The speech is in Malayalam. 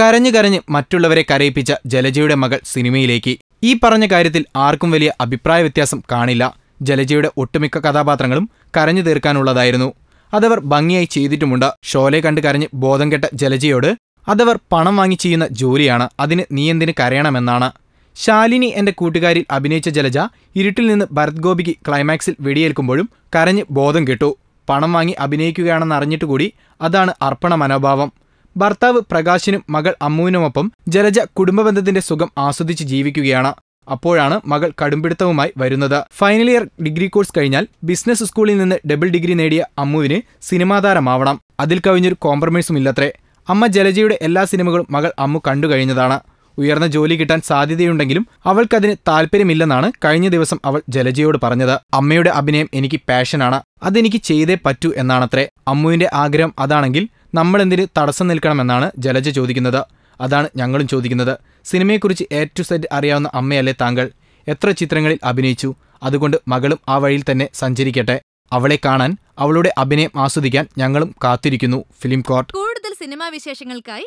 കരഞ്ഞു കരഞ്ഞ് മറ്റുള്ളവരെ കരയിപ്പിച്ച ജലജയുടെ മകൾ സിനിമയിലേക്ക്. ഈ പറഞ്ഞ കാര്യത്തിൽ ആർക്കും വലിയ അഭിപ്രായ വ്യത്യാസം കാണില്ല. ജലജയുടെ ഒട്ടുമിക്ക കഥാപാത്രങ്ങളും കരഞ്ഞു തീർക്കാനുള്ളതായിരുന്നു. അതവർ ഭംഗിയായി ചെയ്തിട്ടുമുണ്ട്. ഷോലെ കണ്ട് കരഞ്ഞ് ബോധം കെട്ട ജലജയോട് അതവർ പണം വാങ്ങി ചെയ്യുന്ന ജോലിയാണ്. അതിന് നീ എന്തിന് കരയണമെന്നാണ്. ശാലിനി എന്റെ കൂട്ടുകാരിൽ അഭിനയിച്ച ജലജ ഇരുട്ടിൽ നിന്ന് ഭരത് ഗോപിക്ക് ക്ലൈമാക്സിൽ വെടിയേൽക്കുമ്പോഴും കരഞ്ഞ് ബോധം കെട്ടു. പണം വാങ്ങി അഭിനയിക്കുകയാണെന്ന് അറിഞ്ഞിട്ട് കൂടി അതാണ് അർപ്പണ മനോഭാവം. ഭർത്താവ് പ്രകാശിനും മകൾ അമ്മുവിനുമൊപ്പം ജലജ കുടുംബബന്ധത്തിന്റെ സുഖം ആസ്വദിച്ച് ജീവിക്കുകയാണ്. അപ്പോഴാണ് മകൾ കടുംപിടുത്തവുമായി വരുന്നത്. ഫൈനൽ ഇയർ ഡിഗ്രി കോഴ്സ് കഴിഞ്ഞാൽ ബിസിനസ് സ്കൂളിൽ നിന്ന് ഡബിൾ ഡിഗ്രി നേടിയ അമ്മുവിന് സിനിമാതാരമാവണം അതിൽ കവിഞ്ഞൊരു കോംപ്രമൈസും ഇല്ലത്രേ. അമ്മ ജലജയുടെ എല്ലാ സിനിമകളും മകൾ അമ്മു കണ്ടു കഴിഞ്ഞതാണ്. ഉയർന്ന ജോലി കിട്ടാൻ സാധ്യതയുണ്ടെങ്കിലും അവൾക്കതിന് താല്പര്യമില്ലെന്നാണ് കഴിഞ്ഞ ദിവസം അവൾ ജലജയോട് പറഞ്ഞത്. അമ്മയുടെ അഭിനയം എനിക്ക് പാഷനാണ്. അതെനിക്ക് ചെയ്തേ പറ്റൂ എന്നാണത്രേ. അമ്മുവിന്റെ ആഗ്രഹം അതാണെങ്കിൽ നമ്മളെന്തിന് തടസ്സം നിൽക്കണമെന്നാണ് ജലജ ചോദിക്കുന്നത്. അതാണ് ഞങ്ങളും ചോദിക്കുന്നത്. സിനിമയെക്കുറിച്ച് എ ടു സെറ്റ് അറിയാവുന്ന അമ്മയല്ലേ താങ്കൾ? എത്ര ചിത്രങ്ങളിൽ അഭിനയിച്ചു? അതുകൊണ്ട് മകളും ആ വഴിയിൽ തന്നെ സഞ്ചരിക്കട്ടെ. അവളെ കാണാൻ അവളുടെ അഭിനയം ആസ്വദിക്കാൻ ഞങ്ങളും കാത്തിരിക്കുന്നു ഫിലിം കോർട്ട്. കൂടുതൽ സിനിമാ വിശേഷങ്ങൾക്കായി